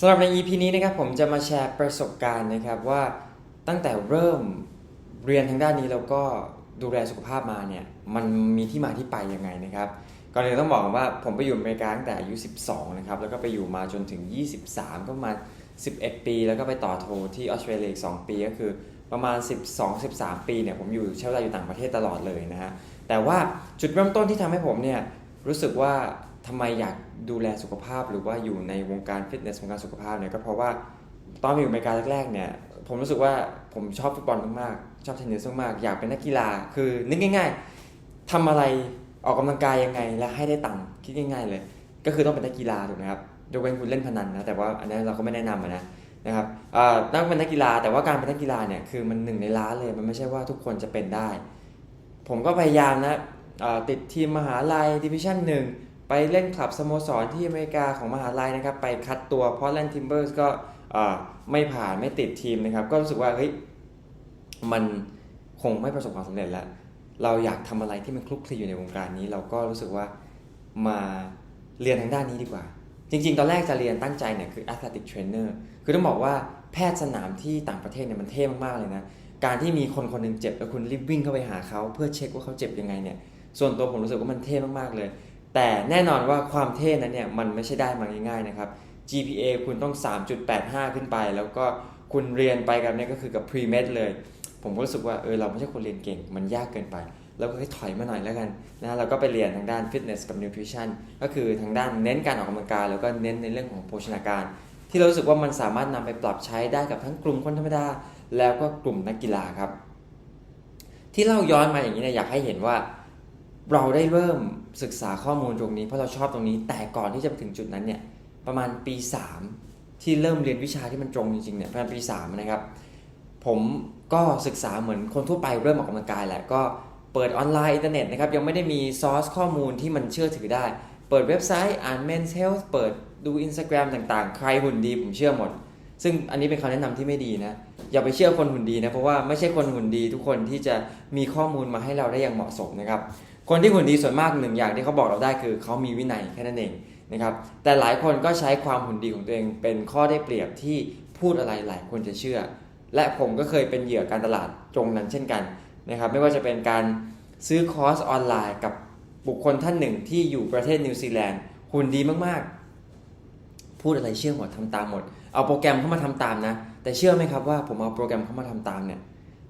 สำหรับใน EP นี้นะครับผมจะมาแชร์ประสบการณ์นะครับว่าตั้งแต่เริ่มเรียนทางด้านนี้แล้วก็ดูแลสุขภาพมาเนี่ยมันมีที่มาที่ไปยังไงนะครับก่อนอื่นต้องบอกว่าผมไปอยู่อเมริกาตั้งแต่อายุ 12 นะครับ แล้วก็ไปอยู่มาจนถึง 23 ก็ประมาณ 11 ปี แล้วก็ไปต่อโทที่ออสเตรเลียอีก 2 ปีก็คือประมาณ 12-13 ปีเนี่ยผมอยู่ใช้เวลาอยู่ต่างประเทศตลอดเลยนะฮะแต่ว่าจุดเริ่มต้นที่ทำให้ผมเนี่ยรู้สึกว่า ทำไมอยากดูแลสุขภาพหรือว่าอยู่ในวงการฟิตเนสวงการสุขภาพเนี่ยก็เพราะว่าตอนไปอยู่อเมริกาแรกๆเนี่ยผมรู้สึกว่าผมชอบฟุตบอลมากๆชอบเทนนิสมากๆอยากเป็นนักกีฬาคือนึกง่าย ๆทำอะไรออกกำลังกายยังไงและให้ได้ตังค์คิดง่าย ๆ เลย ก็คือต้องเป็นนักกีฬาถูกไหมครับยกเว้นคุณเล่นพนันนะแต่ว่าอันนั้เราก็ไม่แนะนำนะนะครับต้องเป็นนักกีฬาแต่ว่าการเป็นนักกีฬาเนี่ยคือมันหนึ่งในล้านเลยมันไม่ใช่ว่าทุกคนจะเป็นได้ ผมก็พยายามนะติดทีมมหาลัยดิวิชั่นหนึ่ง ไปเล่นคลับสโมสรที่อเมริกาของมหาลัยนะครับ ไปคัดตัวเพราะแลนทิมเบอร์สก็ไม่ผ่านไม่ติดทีมนะครับ ก็รู้สึกว่าเฮ้ยมันคงไม่ประสบความสำเร็จแล้ว เราอยากทำอะไรที่มันคลุกคลีอยู่ในวงการนี้ เราก็รู้สึกว่ามาเรียนทางด้านนี้ดีกว่า จริง ๆ ตอนแรกจะเรียนตั้งใจเนี่ยคือ athletic trainer คือต้องบอกว่าแพทย์สนามที่ต่างประเทศเนี่ยมันเท่มากๆเลยนะ การที่มีคนคนหนึงเจ็บแล้วคุณรีบวิ่งเข้าไปหาเขาเพื่อเช็คว่าเขาเจ็บยังไงเนี่ย ส่วนตัวผมรู้สึกว่ามันเท่มากๆเลย แต่แน่นอนว่าความเท่นั้นเนี่ยมันไม่ใช่ได้มาง่ายๆนะครับ GPA คุณต้อง 3.85 ขึ้นไป แล้วก็คุณเรียนไปกับเนี่ยก็คือกับ pre-med เลย ผมก็รู้สึกว่าเออเราไม่ใช่คนเรียนเก่ง มันยากเกินไป แล้วก็ให้ถอยมาหน่อยแล้วกันนะเราก็ไปเรียนทางด้าน fitness กับ nutrition ก็คือทางด้านเน้นการออกกำลังกายแล้วก็เน้นในเรื่องของโภชนาการ ที่เรารู้สึกว่ามันสามารถนำไปปรับใช้ได้กับทั้งกลุ่มคนธรรมดา แล้วก็กลุ่มนักกีฬาครับ ที่เล่าย้อนมาอย่างนี้เนี่ยอยากให้เห็นว่า เราได้เริ่มศึกษาข้อมูลตรงนี้เพราะเราชอบตรงนี้ แต่ก่อนที่จะไปถึงจุดนั้นเนี่ยประมาณปี 3 ที่เริ่มเรียนวิชาที่มันตรงจริงๆเนี่ยประมาณปี3นะครับผมก็ศึกษาเหมือนคนทั่วไปเริ่มออกกำลังกายแหละก็เปิดออนไลน์อินเทอร์เน็ตนะครับยังไม่ได้มีซอสข้อมูลที่มันเชื่อถือได้ เปิดเว็บไซต์อ่าน Men's Health เปิดดู Instagram ต่างๆ ใครหุ่นดีผมเชื่อหมด ซึ่งอันนี้เป็นคำแนะนำที่ไม่ดีนะอย่าไปเชื่อคนหุ่นดีนะเพราะว่าไม่ใช่คนหุ่นดีทุกคนที่จะมีข้อมูลมาให้เราได้อย่างเหมาะสมนะครับ คนที่หุ่นดีส่วนมากหนึ่งอย่างที่เขาบอกเราได้คือเขามีวินัยแค่นั้นเองนะครับแต่หลายคนก็ใช้ความหุ่นดีของตัวเอง เป็นข้อได้เปรียบที่พูดอะไรหลายคนจะเชื่อ และผมก็เคยเป็นเหยื่อการตลาดตรงนั้นเช่นกันนะครับไม่ว่าจะเป็นการซื้อคอร์สออนไลน์กับบุคคลท่านหนึ่งที่อยู่ประเทศนิวซีแลนด์หุ่นดีมากๆ พูดอะไรเชื่อหมดทำตามหมด เอาโปรแกรมเข้ามาทำตามนะ แต่เชื่อไหมครับว่าผมเอาโปรแกรมเข้ามาทำตามเนี่ย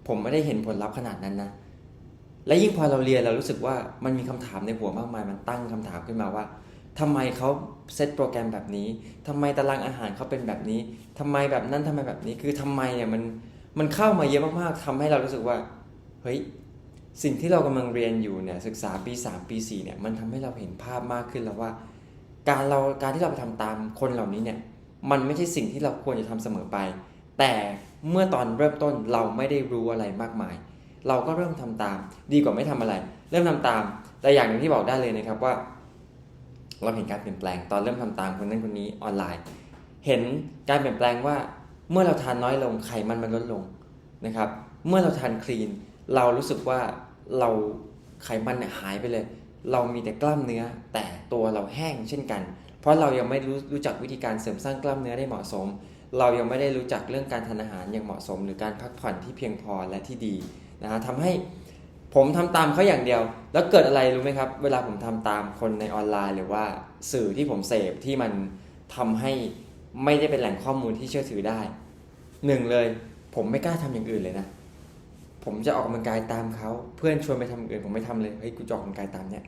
ผมไม่ได้เห็นผลลัพธ์ขนาดนั้นนะ และยิ่งพอเราเรียนเรารู้สึกว่ามันมีคำถามในหัวมากมายมันตั้งคำถามขึ้นมาว่าทำไมเขาเซตโปรแกรมแบบนี้ทำไมตารางอาหารเขาเป็นแบบนี้ทำไมแบบนั้นทำไมแบบนี้คือทำไมเนี่ยมันมันเข้ามาเยอะมากๆทำให้เรารู้สึกว่าเฮ้ยสิ่งที่เรากำลังเรียนอยู่เนี่ยศึกษาปี 3 ปี4เนี่ยมันทำให้เราเห็นภาพมากขึ้นแล้วว่า การเราการที่เราไปทำตามคนเหล่านี้เนี่ยมันไม่ใช่สิ่งที่เราควรจะทำเสมอไป แต่เมื่อตอนเริ่มต้นเราไม่ได้รู้อะไรมากมาย เราก็เริ่มทำตาม ดีกว่าไม่ทำอะไร เริ่มทำตาม แต่อย่างหนึ่งที่บอกได้เลยนะครับว่า เราเห็นการเปลี่ยนแปลงตอนเริ่มทำตามคนนั้นคนนี้ออนไลน์ เห็นการเปลี่ยนแปลงว่าเมื่อเราทานน้อยลงไขมันมันลดลงนะครับ เมื่อเราทานคลีน เรารู้สึกว่าเราไขมันเนี่ยหายไปเลย เรามีแต่กล้ามเนื้อ แต่ตัวเราแห้งเช่นกัน เพราะเรายังไม่รู้รู้จักวิธีการเสริมสร้างกล้ามเนื้อได้เหมาะสม เรายังไม่ได้รู้จักเรื่องการทานอาหารอย่างเหมาะสม หรือการพักผ่อนที่เพียงพอและที่ดี นะฮะทำให้ผมทำตามเขาอย่างเดียว แล้วเกิดอะไรรู้ไหมครับ เวลาผมทำตามคนในออนไลน์ หรือว่าสื่อที่ผมเสพที่มันทำให้ไม่ได้เป็นแหล่งข้อมูลที่เชื่อถือได้หนึ่งเลย ผมไม่กล้าทำอย่างอื่นเลยนะ ผมจะออกกำลังกายตามเขาเพื่อนชวนไปทำอื่น ผมไม่ทำเลยเฮ้ยกูจะออกกำลังกายตามเนี่ย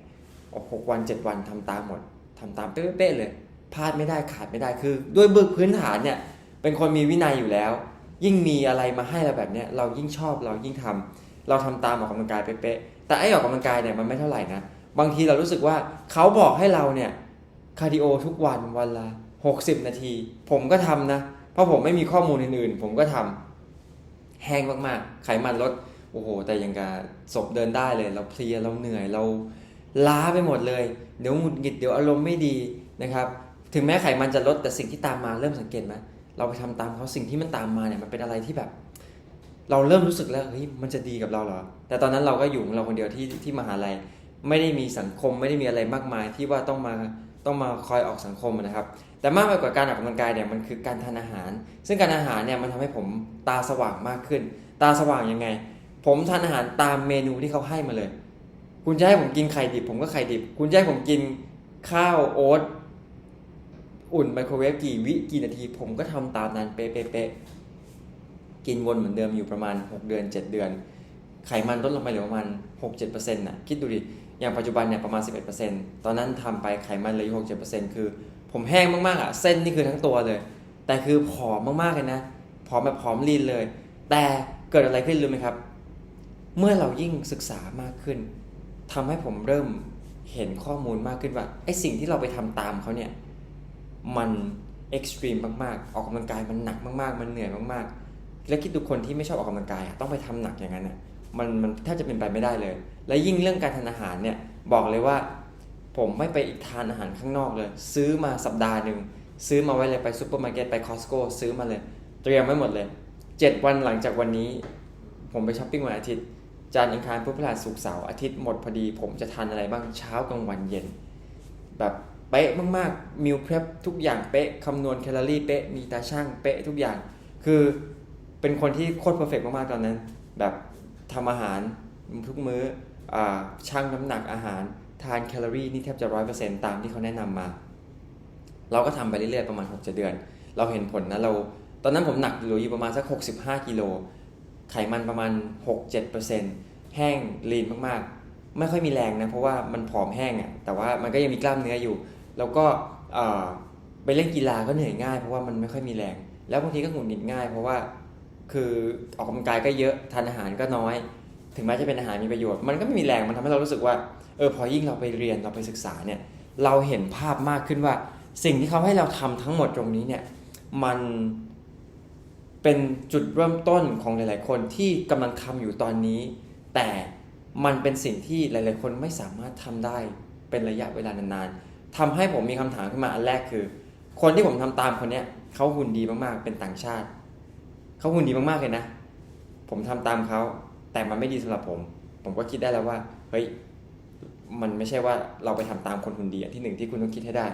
ออกหกวันเจ็ดวันทำตามหมดทำตามเป๊ะๆเลยพลาดไม่ได้ขาดไม่ได้คือ ด้วยเบื้องพื้นฐานเนี่ย เป็นคนมีวินัยอยู่แล้ว ยิ่งมีอะไรมาให้เราแบบเนี้ยเรายิ่งชอบเรายิ่งทำ เราทำตามออกกำลังกายเป๊ะๆแต่ไอ้ออกกำลังกายเนี่ยมันไม่เท่าไหร่นะบางทีเรารู้สึกว่าเขาบอกให้เราเนี่ยคาร์ดิโอทุกวันวันละ60 นาที ผมก็ทำนะ เพราะผมไม่มีข้อมูลอื่นๆ ผมก็ทำแห้งมากๆ ไขมันลดโอ้โห แต่ยังกับศพเดินได้เลย เราเพลียเราเหนื่อยเราล้าไปหมดเลย เดี๋ยวหงุดหงิดเดี๋ยวอารมณ์ไม่ดีนะครับ ถึงแม้ไขมันจะลดแต่สิ่งที่ตามมาเริ่มสังเกตไหมเราไปทำตามเขาสิ่งที่มันตามมาเนี่ยมันเป็นอะไรที่แบบ เราเริ่มรู้สึกแล้วเฮ้ยมันจะดีกับเราเหรอ แต่ตอนนั้นเราก็อยู่ของเราคนเดียวที่ที่มหาลัย ไม่ได้มีสังคมไม่ได้มีอะไรมากมายที่ว่าต้องมาต้องมาคอยออกสังคมนะครับ แต่มากไปกว่าการออกกำลังกายเนี่ยมันคือการทานอาหาร ซึ่งการอาหารเนี่ยมันทำให้ผมตาสว่างมากขึ้น ตาสว่างยังไง ผมทานอาหารตามเมนูที่เขาให้มาเลย คุณจะให้ผมกินไข่ดิบ ผมก็ไข่ดิบ คุณจะให้ผมกินข้าวโอ๊ตอุ่นไมโครเวฟกี่วิกี่นาที ผมก็ทำตามนั้นเป๊ะ กินวนเหมือนเดิมอยู่ประมาณ 6 เดือน 7 เดือน ไขมันลดลงไปเหลือประมาณ 6-7%น่ะคิดดูดิอย่างปัจจุบันเนี่ยประมาณ 11%ตอนนั้นทำไปไขมันเหลืออยู่6-7%คือ ผมแห้งมากๆอะเส้นนี่คือทั้งตัวเลย แต่คือผอมมากๆเลยนะผอมแบบผอมลีนเลย แต่เกิดอะไรขึ้นรู้ไหมครับ เมื่อเรายิ่งศึกษามากขึ้นทำให้ผมเริ่มเห็นข้อมูลมากขึ้นว่าไอ้สิ่งที่เราไปทำตามเขาเนี่ยมันเอ็กซ์ตรีมมากๆ ออกกำลังกายมันหนักมากๆ มันเหนื่อยมากๆ แล้วคิดดูคนที่ไม่ชอบออกกำลังกายอะต้องไปทำหนักอย่างนั้นอะมันมันแทบจะเป็นไปไม่ได้เลย และยิ่งเรื่องการทานอาหารเนี่ยบอกเลยว่า ผมไม่ไปอีกทานอาหารข้างนอกเลย ซื้อมาสัปดาห์หนึ่งซื้อมาไว้เลยไปซูเปอร์มาร์เก็ตไปคอสโก้ซื้อมาเลย เตรียมไว้หมดเลย 7 วันหลังจากวันนี้ ผมไปช้อปปิ้งวันอาทิตย์จันทร์อังคารพุธพฤหัสศุกร์เสาร์อาทิตย์หมดพอดี ผมจะทานอะไรบ้างเช้ากลางวันเย็น แบบเป๊ะมากๆมิลเพร p ทุกอย่างเป๊ะคำนวณแคลอรี่เป๊ะมีตาช่างเป๊ะทุกอย่าง คือ เป็นคนที่โคตรเพอร์เฟกมากๆตอนนั้น แบบทำอาหารทุกมื้ออชั่งน้ำหนักอาหารทานแคลอรี่นี่แทบจะร้อยเปอร์เซ็นต์ตามที่เขาแนะนำมา เราก็ทำไปเรื่อยๆประมาณ6กเดือน เราเห็นผลนะเราตอนนั้นผมหนักอยู่ประมาณสัก65กิโลไขมันประมาณ6-7%แห้งลีนมากๆ ไม่ค่อยมีแรงนะเพราะว่ามันผอมแห้งอะ่ะแต่ว่ามันก็ยังมีกล้ามเนื้ออยู่ แล้วก็ไปเล่นกีฬาก็เหนื่อยง่ายเพราะว่ามันไม่ค่อยมีแรง แล้วบางทีก็หงุดหงิดง่ายเพราะว่า คือออกกำลังกายก็เยอะทานอาหารก็น้อย ถึงแม้จะเป็นอาหารมีประโยชน์ มันก็ไม่มีแรงมันทำให้เรารู้สึกว่าเออพอยิ่งเราไปเรียนเราไปศึกษาเนี่ยเราเห็นภาพมากขึ้นว่า สิ่งที่เขาให้เราทำทั้งหมดตรงนี้เนี่ยมันเป็นจุดเริ่มต้นของหลาย ๆ คนที่กำลังทำอยู่ตอนนี้ แต่มันเป็นสิ่งที่หลาย ๆ คนไม่สามารถทำได้เป็นระยะเวลานานๆทำให้ผมมีคำถามขึ้นมาอันแรกคือ คนที่ผมทำตามคนเนี้ยเขาหุ่นดีมาก ๆ เป็นต่างชาติ เขาหุ่นดีมากๆเลยนะ ผมทำตามเขาแต่มันไม่ดีสำหรับผม ผมก็คิดได้แล้วว่า เฮ้ย มันไม่ใช่ว่าเราไปทำตามคนหุ่นดีอันที่หนึ่งที่คุณต้องคิดให้ได้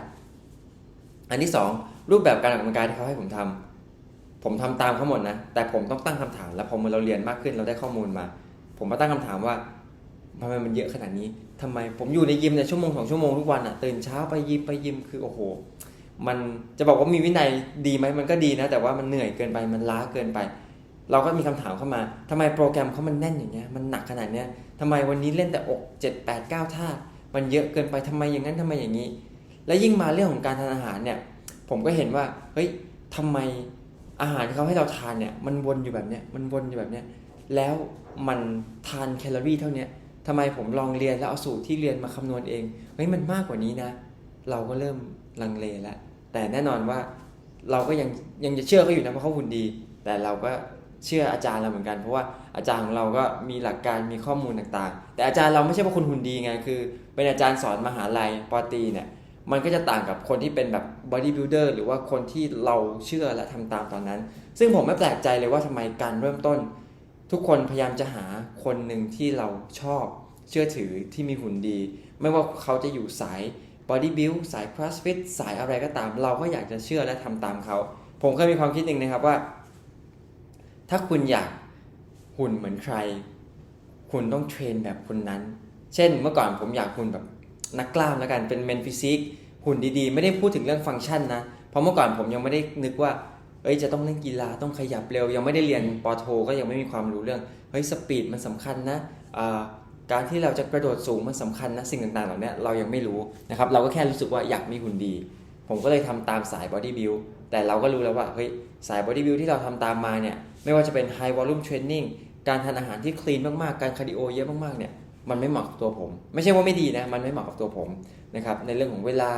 อันที่สองรูปแบบการออกกำลังกายที่เขาให้ผมทำผมทำตามเขาหมดนะ แต่ผมต้องตั้งคำถาม แล้วพอเราเรียนมากขึ้นเราได้ข้อมูลมา ผมมาตั้งคำถามว่าทำไมมันเยอะขนาดนี้ทำไม ผมอยู่ในยิมเนี่ยชั่วโมงสองชั่วโมงทุกวันอะตื่นเช้าไปยิมไปยิมคือโอ้โห มันจะบอกว่ามีวินัยดีไหมมันก็ดีนะ แต่ว่ามันเหนื่อยเกินไปมันล้าเกินไป เราก็มีคำถามเข้ามาทำไมโปรแกรมเขามันแน่นอย่างเงี้ยมันหนักขนาดเนี้ยทำไมวันนี้เล่นแต่อก7 8 9ท่ามันเยอะเกินไปทำไมอย่างนั้นทำไมอย่างนี้ และยิ่งมาเรื่องของการทานอาหารเนี่ยผมก็เห็นว่าเฮ้ยทำไมอาหารที่เขาให้เราทานเนี่ยมันวนอยู่แบบเนี้ยมันวนอยู่แบบเนี้ยแล้วมันทานแคลอรี่เท่าเนี้ยทำไมผมลองเรียนแล้วเอาสูตรที่เรียนมาคำนวณเองเฮ้ยมันมากกว่านี้นะ เราก็เริ่มลังเลแล้ว แต่แน่นอนว่าเราก็ยังยังจะเชื่อเขาอยู่นะเพราะเขาหุ่นดี แต่เราก็เชื่ออาจารย์เราเหมือนกัน เพราะว่าอาจารย์ของเราก็มีหลักการมีข้อมูลต่างๆ แต่อาจารย์เราไม่ใช่ว่าคนหุ่นดีไงคือ เป็นอาจารย์สอนมหาลัยปอตีเนี่ยมันก็จะต่างกับคนที่เป็นแบบ bodybuilder หรือว่าคนที่เราเชื่อและทำตามตอนนั้น ซึ่งผมไม่แปลกใจเลยว่าทำไมการเริ่มต้น ทุกคนพยายามจะหาคนหนึ่งที่เราชอบเชื่อถือที่มีหุ่นดี ไม่ว่าเขาจะอยู่สาย body build สาย crossfit สายอะไรก็ตาม เราก็อยากจะเชื่อและทำตามเขา ผมเคยมีความคิดหนึ่งนะครับว่า ถ้าคุณอยากหุ่นเหมือนใคร คุณต้องเทรนแบบคนนั้น เช่นเมื่อก่อนผมอยากหุ่นแบบนักกล้ามแล้วกันเป็นเมนฟิสิกหุ่นดีๆ ไม่ได้พูดถึงเรื่องฟังก์ชันนะ เพราะเมื่อก่อนผมยังไม่ได้นึกว่าเอ้ยจะต้องเล่นกีฬาต้องขยับเร็ว ยังไม่ได้เรียนปอโท ก็ยังไม่มีความรู้เรื่องเฮ้ยสปีดมันสำคัญนะ การที่เราจะกระโดดสูงมันสำคัญนะสิ่งต่างๆเหล่านี้เรายังไม่รู้นะครับเราก็แค่รู้สึกว่าอยากมีหุ่นดี ผมก็เลยทำตามสายบอดี้บิ l แต่เราก็รู้แล้วว่าเฮ้ยสายบอดี้บิ l ที่เราทำตามมาเนี่ยไม่ว่าจะเป็น High Volume Training การทานอาหารที่คลีนมากๆ การคาร์ดิโอเยอะมากๆเนี่ยมันไม่เหมาะกับตัวผม ไม่ใช่ว่าไม่ดีนะมันไม่เหมาะกับตัวผมนะครับในเรื่องของเวลา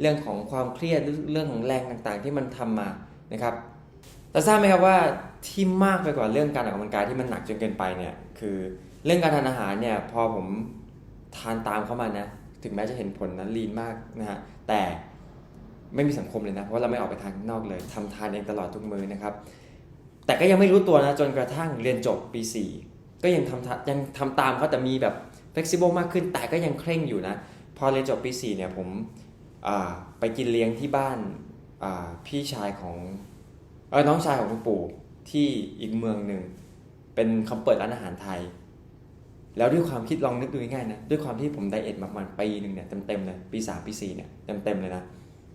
เรื่องของความเครียดเรื่องของแรงต่างๆ ที่มันทำมานะครับแต่ทราบไหมครับว่าที่มากไปกว่าเรื่องการออกกำลังกายที่มันหนักจนเกินไปเนี่ยคือ เรื่องการทานอาหารเนี่ยพอผมทานตามเข้ามานะ ถึงแม้จะเห็นผลนะลีนมากนะฮะแต่ไม่มีสังคมเลยนะ เพราะาเราไม่ออกไปทานข้างนอกเลยทำทานเองตลอดทุกมื้อนะครับ แต่ก็ยังไม่รู้ตัวนะ จนกระทั่งเรียนจบปี 4 ก็ยังทำทายังทำตามเขาแต่มีแบบ flexible มากขึ้น แต่ก็ยังเคร่งอยู่นะ พอเรียนจบปี 4 เนี่ยผมไปกินเลี้ยงที่บ้านพี่ชายของเออน้องชายของคุณปู่ที่อีกเมืองหนึ่ง เป็นเขาเปิดร้านอาหารไทย แล้วด้วยความคิดลองนึกดูง่ายๆนะด้วยความที่ผมไดเอทมาประมาณปีหนึ่งเนี่ยเต็มๆเลยปีสามปีสี่เนี่ยเต็มๆเลยนะ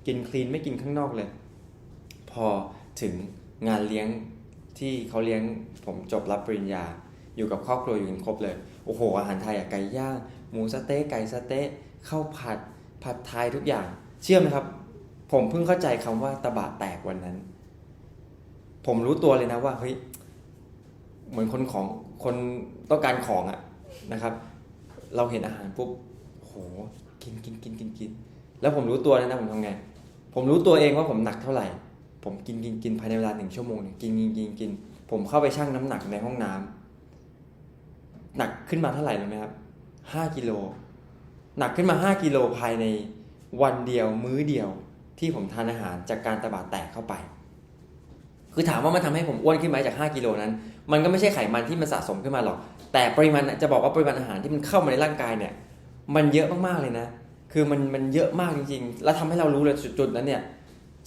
กินคลีนไม่กินข้างนอกเลย พอถึงงานเลี้ยงที่เขาเลี้ยงผมจบรับปริญญา อยู่กับครอบครัวอยู่กันครบเลย โอ้โห อาหารไทยอะไก่ย่างหมูสเต๊ะไก่สเต๊ะข้าวผัดผัดไทยทุกอย่าง เชื่อไหมครับ ผมเพิ่งเข้าใจคำว่าตะบะแตกวันนั้น ผมรู้ตัวเลยนะว่าเฮ้ยเหมือนคนของคนต้องการของอะ นะครับ เราเห็นอาหารปุ๊บโหกินกินกินกินกินแล้วผมรู้ตัวเลยนะผมทำไง ผมรู้ตัวเองว่าผมหนักเท่าไหร่ ผมกินกินกินภายในเวลาหนึ่งชั่วโมงเนี่ยกินกินกินกิน ผมเข้าไปชั่งน้ำหนักในห้องน้ำหนักขึ้นมาเท่าไหร่รู้ไหมครับห้ากิโลหนักขึ้นมาห้ากิโลภายในวันเดียวมื้อเดียวที่ผมทานอาหารจากการตะบะแตกเข้าไป คือถามว่ามันทำให้ผมอ้วนขึ้นไหมจาก5กิโลนั้น มันก็ไม่ใช่ไขมันที่มันสะสมขึ้นมาหรอก แต่ปริมาณจะบอกว่าปริมาณอาหารที่มันเข้ามาในร่างกายเนี่ยมันเยอะมากๆเลยนะ คือมันมันเยอะมากจริงๆ แล้วทำให้เรารู้เลยจุดๆนั้นเนี่ย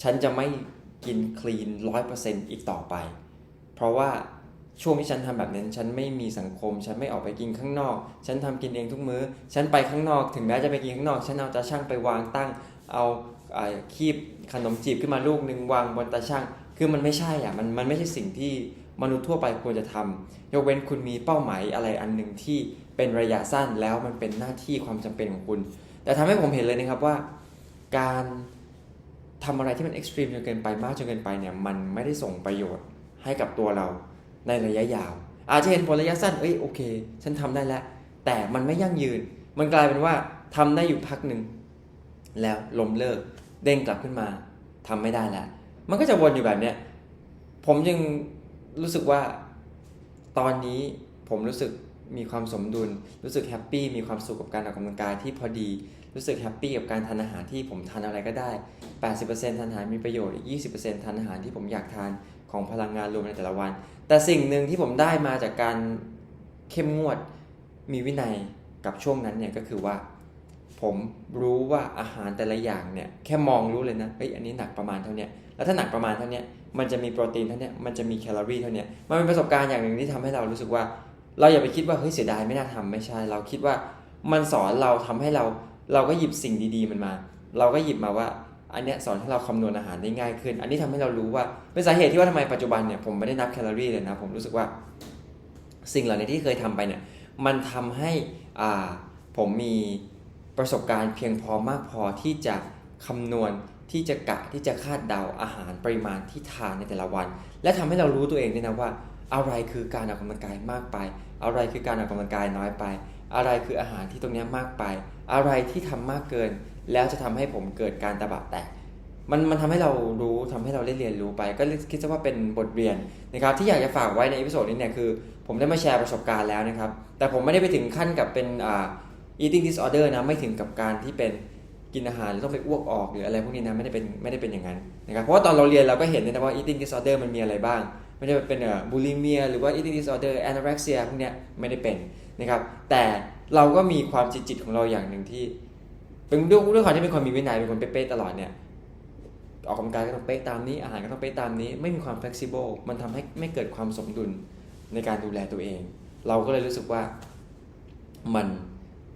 ฉันจะไม่กินคลีนร้อยเปอร์เซ็นต์อีกต่อไป เพราะว่าช่วงที่ฉันทำแบบนั้น ฉันไม่มีสังคม ฉันไม่ออกไปกินข้างนอก ฉันทำกินเองทุกมื้อ ฉันไปข้างนอก ถึงแม้จะไปกินข้างนอก ฉันเอาตาช่างไปวางตั้ง เอาอ่าคีบขนมจีบขึ้นมาลูกหนึ่งวางบนตาช่าง คือมันไม่ใช่อะ มันมันไม่ใช่สิ่งที่ มนุษย์ทั่วไปควรจะทำยกเว้นคุณมีเป้าหมายอะไรอันหนึ่งที่เป็นระยะสั้นแล้วมันเป็นหน้าที่ความจำเป็นของคุณ แต่ทำให้ผมเห็นเลยนะครับว่า การทำอะไรที่มันเอ็กซ์ตรีมจนเกินไปมากจนเกินไปเนี่ยมันไม่ได้ส่งประโยชน์ให้กับตัวเราในระยะยาว อาจจะเห็นผลระยะสั้นเอ้ยโอเค ฉันทำได้แล้ว แต่มันไม่ยั่งยืน มันกลายเป็นว่าทำได้อยู่พักหนึ่งแล้วล้มเลิกเด้งกลับขึ้นมาทำไม่ได้แล้วมันก็จะวนอยู่แบบเนี้ยผมยัง รู้สึกว่าตอนนี้ผมรู้สึกมีความสมดุล รู้สึกแฮปปี้มีความสุขกับการออกกำลังกายที่พอดี รู้สึกแฮปปี้กับการทานอาหารที่ผมทานอะไรก็ได้ 80%ทานอาหารมีประโยชน์อีก 20%ทานอาหารที่ผมอยากทานของพลังงานรวมในแต่ละวัน แต่สิ่งหนึ่งที่ผมได้มาจากการเข้มงวดมีวินัยกับช่วงนั้นเนี่ยก็คือว่าผมรู้ว่าอาหารแต่ละอย่างเนี่ยแค่มองรู้เลยนะเฮ้ยอันนี้หนักประมาณเท่านี้แล้วถ้าหนักประมาณเท่านี้ มันจะมีโปรตีนเท่านี้มันจะมีแคลอรี่เท่านี้มันเป็นประสบการณ์อย่างหนึ่งที่ทำให้เรารู้สึกว่า เราอย่าไปคิดว่าเฮ้ยเสียดายไม่น่าทำไม่ใช่ เราคิดว่ามันสอนเราทำให้เราเราก็หยิบสิ่งดีๆมันมา เราก็หยิบมาว่า อันเนี้ยสอนให้เราคำนวณอาหารได้ง่ายขึ้น อันนี้ทำให้เรารู้ว่าเป็นสาเหตุที่ว่าทำไมปัจจุบันเนี่ยผมไม่ได้นับแคลอรี่เลยนะผมรู้สึกว่าสิ่งเหล่านี้ที่เคยทำไปเนี่ยมันทำให้อ่าผมมีประสบการณ์เพียงพอมากพอที่จะคำนวณ ที่จะกะที่จะคาดเดาอาหารปริมาณที่ทานในแต่ละวัน และทำให้เรารู้ตัวเองด้วยนะว่า อะไรคือการออกกำลังกายมากไป อะไรคือการออกกำลังกายน้อยไป อะไรคืออาหารที่ตรงนี้มากไป อะไรที่ทำมากเกิน แล้วจะทำให้ผมเกิดการตะบะแตกมันมันทำให้เรารู้ทำให้เราได้เรียนรู้ไป ก็คิดซะว่าเป็นบทเรียนนะครับที่อยากจะฝากไว้ในอีพิโซดนี้เนี่ยคือ ผมได้มาแชร์ประสบการณ์แล้วนะครับ แต่ผมไม่ได้ไปถึงขั้นกับเป็นอ่า eating disorder นะไม่ถึงกับการที่เป็น กินอาหารต้องไปอ้วกออกหรืออะไรพวกนี้นะไม่ได้เป็นไม่ได้เป็นอย่างนั้นนะครับเพราะว่าตอนเราเรียนเราก็เห็นนะว่า eating disorder มันมีอะไรบ้าง ไม่ได้เป็นเอ่อ bulimia หรือว่า eating disorder anorexia พวกเนี้ยไม่ได้เป็นนะครับแต่เราก็มีความจิตจิตของเราอย่างหนึ่งที่ เป็นด้วยด้วยความที่เป็นคนมีวินัยเป็นคนเป๊ะๆตลอดเนี่ยออกกำลังกายก็ต้องเป๊ะตามนี้อาหารก็ต้องเป๊ะตามนี้ ไม่มีความ flexible มันทำให้ไม่เกิดความสมดุลในการดูแลตัวเอง เราก็เลยรู้สึกว่ามัน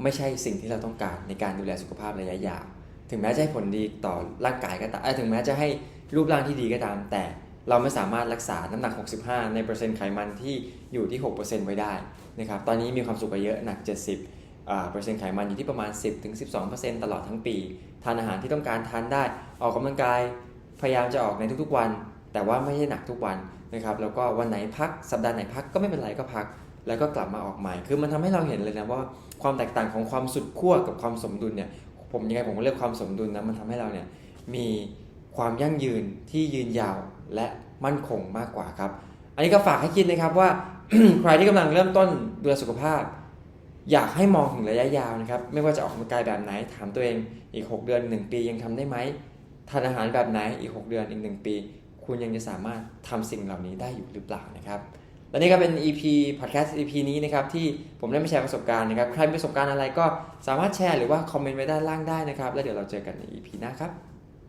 ไม่ใช่สิ่งที่เราต้องการในการดูแลสุขภาพระยะยาวถึงแม้จะให้ผลดีต่อร่างกายก็ตามถึงแม้จะให้รูปร่างที่ดีก็ตาม แต่เราไม่สามารถรักษาน้ำหนัก 65 ในเปอร์เซ็นต์ไขมันที่อยู่ที่ 6%ไว้ได้นะครับตอนนี้มีความสุขกว่าเยอะหนัก 70เปอร์เซ็นต์ไขมันอยู่ที่ประมาณ 10-12%ตลอดทั้งปี ทานอาหารที่ต้องการทานได้ออกกำลังกายพยายามจะออกในทุกๆวัน แต่ว่าไม่ใช่หนักทุกวันนะครับแล้วก็วันไหนพักสัปดาห์ไหนพักก็ไม่เป็นไรก็พัก แล้วก็กลับมาออกใหม่ คือมันทำให้เราเห็นเลยนะว่าความแตกต่างของความสุดขั้วกับความสมดุลเนี่ย ผมยังไงผมก็เลือกความสมดุลนะ มันทำให้เราเนี่ยมีความยั่งยืนที่ยืนยาวและมั่นคงมากกว่าครับ อันนี้ก็ฝากให้คิดนะครับว่าใครที่กำลังเริ่มต้นดูแลสุขภาพ อยากให้มองถึงระยะยาวนะครับ ไม่ว่าจะออกกำลังกายแบบไหนถามตัวเองอีก 6 เดือน 1 ปียังทำได้ไหมทานอาหารแบบไหนอีก 6 เดือนอีก 1 ปี คุณยังจะสามารถทำสิ่งเหล่านี้ได้อยู่หรือเปล่านะครับ และนี่ก็เป็น EP podcast EP นี้นะครับที่ผมได้มาแชร์ประสบการณ์นะครับ ใครมีประสบการณ์อะไรก็สามารถแชร์หรือว่าคอมเมนต์ไว้ด้านล่างได้นะครับ แล้วเดี๋ยวเราเจอกันใน EP หน้าครับ